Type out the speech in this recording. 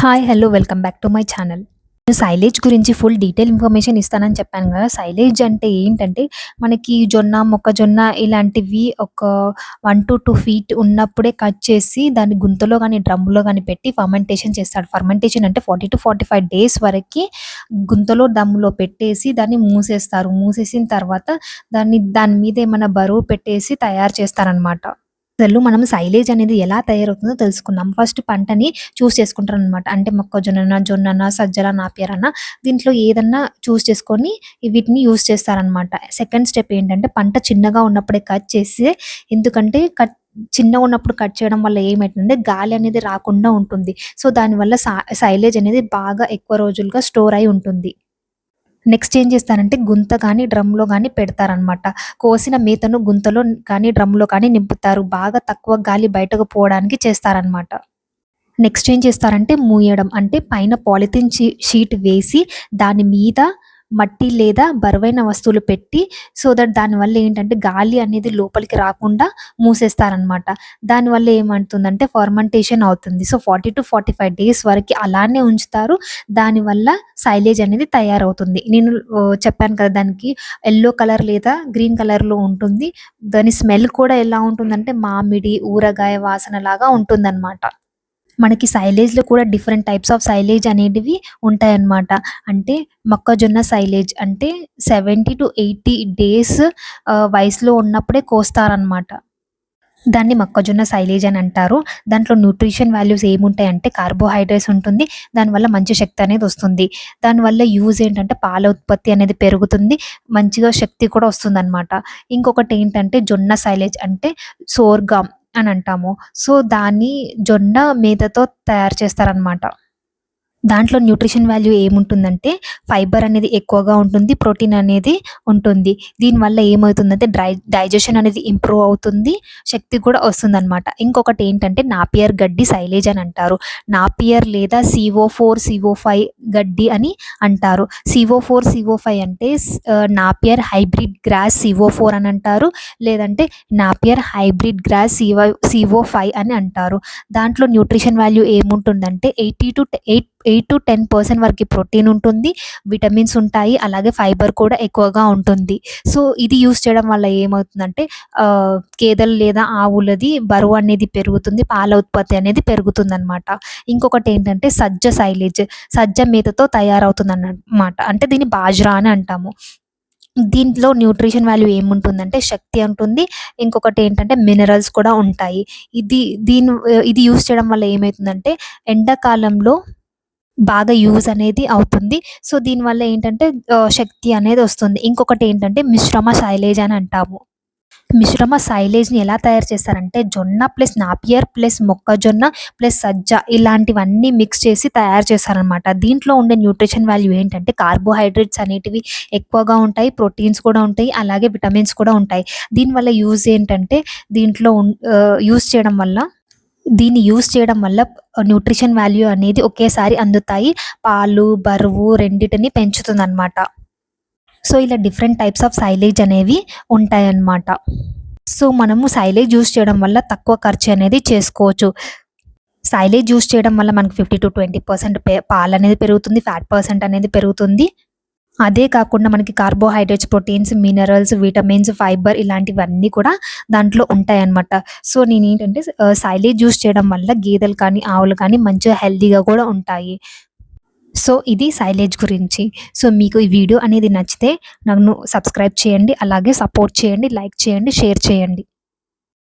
Hi hello welcome back to my channel నేను silage గురించి full detail information ఇస్తానని చెప్పాను కదా. సైలేజ్ అంటే ఏంటంటే మనకి జొన్న మొక్కజొన్న ఇలాంటివి ఒక వన్ టు టూ ఫీట్ ఉన్నప్పుడే కట్ చేసి దాన్ని గుంతలో కానీ డ్రమ్లో కానీ పెట్టి ఫర్మెంటేషన్ చేస్తాడు. ఫర్మెంటేషన్ అంటే forty to forty five days వరకు గుంతలో దమ్ములో పెట్టేసి దాన్ని మూసేస్తారు. మూసేసిన తర్వాత దాన్ని దాని మీద ఏమైనా బరువు పెట్టేసి తయారు చేస్తారనమాట అసలు మనం సైలేజ్ అనేది ఎలా తయారవుతుందో తెలుసుకుందాం. ఫస్ట్ పంటని చూస్ చేసుకుంటారు అనమాట అంటే మొక్కజొన్న జొన్న సజ్జల నాపియరన్న దీంట్లో ఏదన్నా చూస్ చేసుకొని వీటిని యూస్ చేస్తారనమాట సెకండ్ స్టెప్ ఏంటంటే పంట చిన్నగా ఉన్నప్పుడే కట్ చేసి ఎందుకంటే కట్ చిన్నగా ఉన్నప్పుడు కట్ చేయడం వల్ల ఏమైతుందంటే గాలి అనేది రాకుండా ఉంటుంది. సో దానివల్ల సైలేజ్ అనేది బాగా ఎక్కువ రోజులుగా స్టోర్ అయి ఉంటుంది. నెక్స్ట్ ఏం చేస్తారంటే గుంత కానీ డ్రమ్లో కానీ పెడతారనమాట కోసిన మేతను గుంతలో కానీ డ్రమ్లో కానీ నింపుతారు. బాగా తక్కువ గాలి బయటకు పోవడానికి చేస్తారనమాట నెక్స్ట్ ఏం చేస్తారంటే మూయడం అంటే పైన పాలిథిన్ షీట్ వేసి దాని మీద మట్టి లేదా బరువైన వస్తువులు పెట్టి సో దట్ దానివల్ల ఏంటంటే గాలి అనేది లోపలికి రాకుండా మూసేస్తారనమాట దానివల్ల ఏమంటుందంటే ఫర్మెంటేషన్ అవుతుంది. So forty to forty five days వరకు అలానే ఉంచుతారు. దానివల్ల సైలేజ్ అనేది తయారవుతుంది. నేను చెప్పాను కదా దానికి ఎల్లో కలర్ లేదా గ్రీన్ కలర్లో ఉంటుంది. దాని స్మెల్ కూడా ఎలా ఉంటుందంటే మామిడి ఊరగాయ వాసన లాగా ఉంటుందన్నమాట. మనకి సైలేజ్లో కూడా డిఫరెంట్ టైప్స్ ఆఫ్ సైలేజ్ అనేటివి ఉంటాయన్నమాట. అంటే మొక్కజొన్న సైలేజ్ అంటే సెవెంటీ టు ఎయిటీ డేస్ వయసులో ఉన్నప్పుడే కోస్తారనమాట దాన్ని మొక్కజొన్న సైలేజ్ అని అంటారు. దాంట్లో న్యూట్రిషన్ వాల్యూస్ ఏముంటాయి అంటే కార్బోహైడ్రేట్స్ ఉంటుంది. దానివల్ల మంచి శక్తి అనేది వస్తుంది. దానివల్ల యూజ్ ఏంటంటే పాల ఉత్పత్తి అనేది పెరుగుతుంది. మంచిగా శక్తి కూడా వస్తుంది అనమాట ఇంకొకటి ఏంటంటే జొన్న సైలేజ్ అంటే సోర్గామ్ అని అంటాము. సో దాన్ని జొన్న మేతతో తయారు చేస్తారనమాట దాంట్లో న్యూట్రిషన్ వాల్యూ ఏముంటుందంటే ఫైబర్ అనేది ఎక్కువగా ఉంటుంది ప్రోటీన్ అనేది ఉంటుంది. దీనివల్ల ఏమవుతుందంటే డ్రై డైజెషన్ అనేది ఇంప్రూవ్ అవుతుంది శక్తి కూడా వస్తుందన్నమాట. ఇంకొకటి ఏంటంటే నాపియర్ గడ్డి సైలేజ్ అని అంటారు. నాపియర్ లేదా సిఓ ఫోర్ సిఓ ఫైవ్ గడ్డి అని అంటారు. సిఓ ఫోర్ సిఓ ఫైవ్ అంటే Napier hybrid grass CO four అని అంటారు. లేదంటే Napier hybrid grass CO CO five అని అంటారు. దాంట్లో న్యూట్రిషన్ వాల్యూ ఏముంటుందంటే eighty to eight eight to ten percent వరకు ప్రోటీన్ ఉంటుంది విటమిన్స్ ఉంటాయి అలాగే ఫైబర్ కూడా ఎక్కువగా ఉంటుంది. సో ఇది యూస్ చేయడం వల్ల ఏమవుతుందంటే గేదెలు లేదా ఆవులది బరువు అనేది పెరుగుతుంది పాల ఉత్పత్తి అనేది పెరుగుతుంది అనమాట ఇంకొకటి ఏంటంటే సజ్జ సైలేజ్ సజ్జ మేతతో తయారవుతుంది అన్నమాట అంటే దీన్ని బాజ్రా అని అంటాము. దీంట్లో న్యూట్రిషన్ వాల్యూ ఏముంటుందంటే శక్తి ఉంటుంది ఇంకొకటి ఏంటంటే మినరల్స్ కూడా ఉంటాయి. ఇది దీని ఇది యూస్ చేయడం వల్ల ఏమవుతుందంటే ఎండాకాలంలో బాగా యూజ్ అనేది అవుతుంది. సో దీనివల్ల ఏంటంటే శక్తి అనేది వస్తుంది. ఇంకొకటి ఏంటంటే మిశ్రమ సైలేజ్ అని అంటాము. మిశ్రమ సైలేజ్ని ఎలా తయారు చేస్తారంటే జొన్న ప్లస్ నాపియర్ ప్లస్ మొక్కజొన్న ప్లస్ సజ్జ ఇలాంటివన్నీ మిక్స్ చేసి తయారు చేస్తారనమాట దీంట్లో ఉండే న్యూట్రిషన్ వాల్యూ ఏంటంటే కార్బోహైడ్రేట్స్ అనేటివి ఎక్కువగా ఉంటాయి ప్రోటీన్స్ కూడా ఉంటాయి అలాగే విటమిన్స్ కూడా ఉంటాయి. దీనివల్ల యూజ్ ఏంటంటే దీంట్లో యూజ్ చేయడం వల్ల దీన్ని యూస్ చేయడం వల్ల న్యూట్రిషన్ వాల్యూ అనేది ఒకేసారి అందుతాయి. పాలు బరువు రెండిటిని పెంచుతుంది అనమాట సో ఇలా డిఫరెంట్ టైప్స్ ఆఫ్ సైలేజ్ అనేవి ఉంటాయన్నమాట. సో మనము సైలేజ్ యూస్ చేయడం వల్ల తక్కువ ఖర్చు అనేది చేసుకోవచ్చు. సైలేజ్ యూస్ చేయడం వల్ల మనకు ఫిఫ్టీ టు ట్వంటీ పర్సెంట్ పాలు అనేది పెరుగుతుంది ఫ్యాట్ పర్సెంట్ అనేది పెరుగుతుంది. అదే కాకుండా మనకి carbohydrates proteins minerals vitamins fibre ఇలాంటివన్నీ కూడా దాంట్లో ఉంటాయన్నమాట. సో నేను ఏంటంటే సైలేజ్ యూస్ చేయడం వల్ల గేదెలు కానీ ఆవులు కానీ మంచిగా హెల్దీగా కూడా ఉంటాయి. సో ఇది సైలేజ్ గురించి. సో మీకు ఈ వీడియో అనేది నచ్చితే నన్ను సబ్స్క్రైబ్ చేయండి అలాగే సపోర్ట్ చేయండి లైక్ చేయండి షేర్ చేయండి.